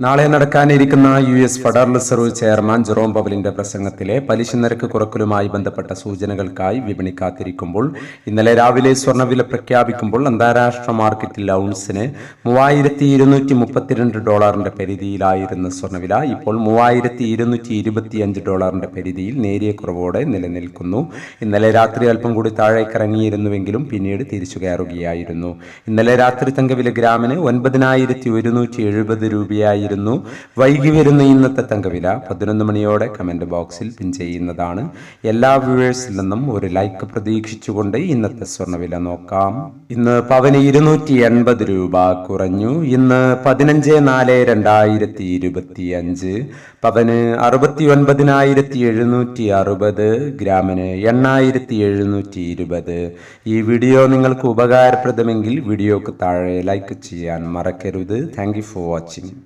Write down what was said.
നാളെ നടക്കാനിരിക്കുന്ന U S Federal Reserve chairman Jerome പവലിന്റെ പ്രസംഗത്തിലെ പലിശ നിരക്ക് കുറക്കലുമായി ബന്ധപ്പെട്ട സൂചനകൾക്കായി വിപണി കാത്തിരിക്കുമ്പോൾ ഇന്നലെ രാവിലെ സ്വർണവില പ്രഖ്യാപിക്കുമ്പോൾ അന്താരാഷ്ട്ര മാർക്കറ്റിൽ ഔൺസിന് മൂവായിരത്തി ഇരുന്നൂറ്റി മുപ്പത്തിരണ്ട് ഡോളറിന്റെ പരിധിയിലായിരുന്ന സ്വർണവില ഇപ്പോൾ മൂവായിരത്തി ഇരുന്നൂറ്റി ഇരുപത്തിയഞ്ച് ഡോളറിന്റെ പരിധിയിൽ നേരിയ കുറവോടെ നിലനിൽക്കുന്നു. ഇന്നലെ രാത്രി അല്പം കൂടി താഴേക്കിറങ്ങിയിരുന്നുവെങ്കിലും പിന്നീട് തിരിച്ചു കയറുകയായിരുന്നു. ഇന്നലെ രാത്രി തങ്കവില ഗ്രാമിന് ഒൻപതിനായിരത്തി ഒരുന്നൂറ്റി എഴുപത് രൂപയായിരുന്നു വൈകി വരുന്ന ഇന്നത്തെ തങ്കവില പതിനൊന്ന് മണിയോടെ കമന്റ് ബോക്സിൽ പിൻ ചെയ്യുന്നതാണ്. എല്ലാ വ്യൂവേഴ്സിൽ നിന്നും ഒരു ലൈക്ക് പ്രതീക്ഷിച്ചുകൊണ്ട് ഇന്നത്തെ സ്വർണവില നോക്കാം. ഇന്ന് പവന് ഇരുന്നൂറ്റി എൺപത് രൂപ കുറഞ്ഞു. ഇന്ന് പതിനഞ്ച് നാല് രണ്ടായിരത്തി ഇരുപത്തി അഞ്ച് പവന് അറുപത്തി ഒൻപതിനായിരത്തി എഴുന്നൂറ്റി അറുപത് ഗ്രാമിന് എണ്ണായിരത്തി എഴുന്നൂറ്റി ഇരുപത് ഈ വീഡിയോ നിങ്ങൾക്ക് ഉപകാരപ്രദമെങ്കിൽ വീഡിയോക്ക് താഴെ ലൈക്ക് ചെയ്യാൻ മറക്കരുത്. Thank you for watching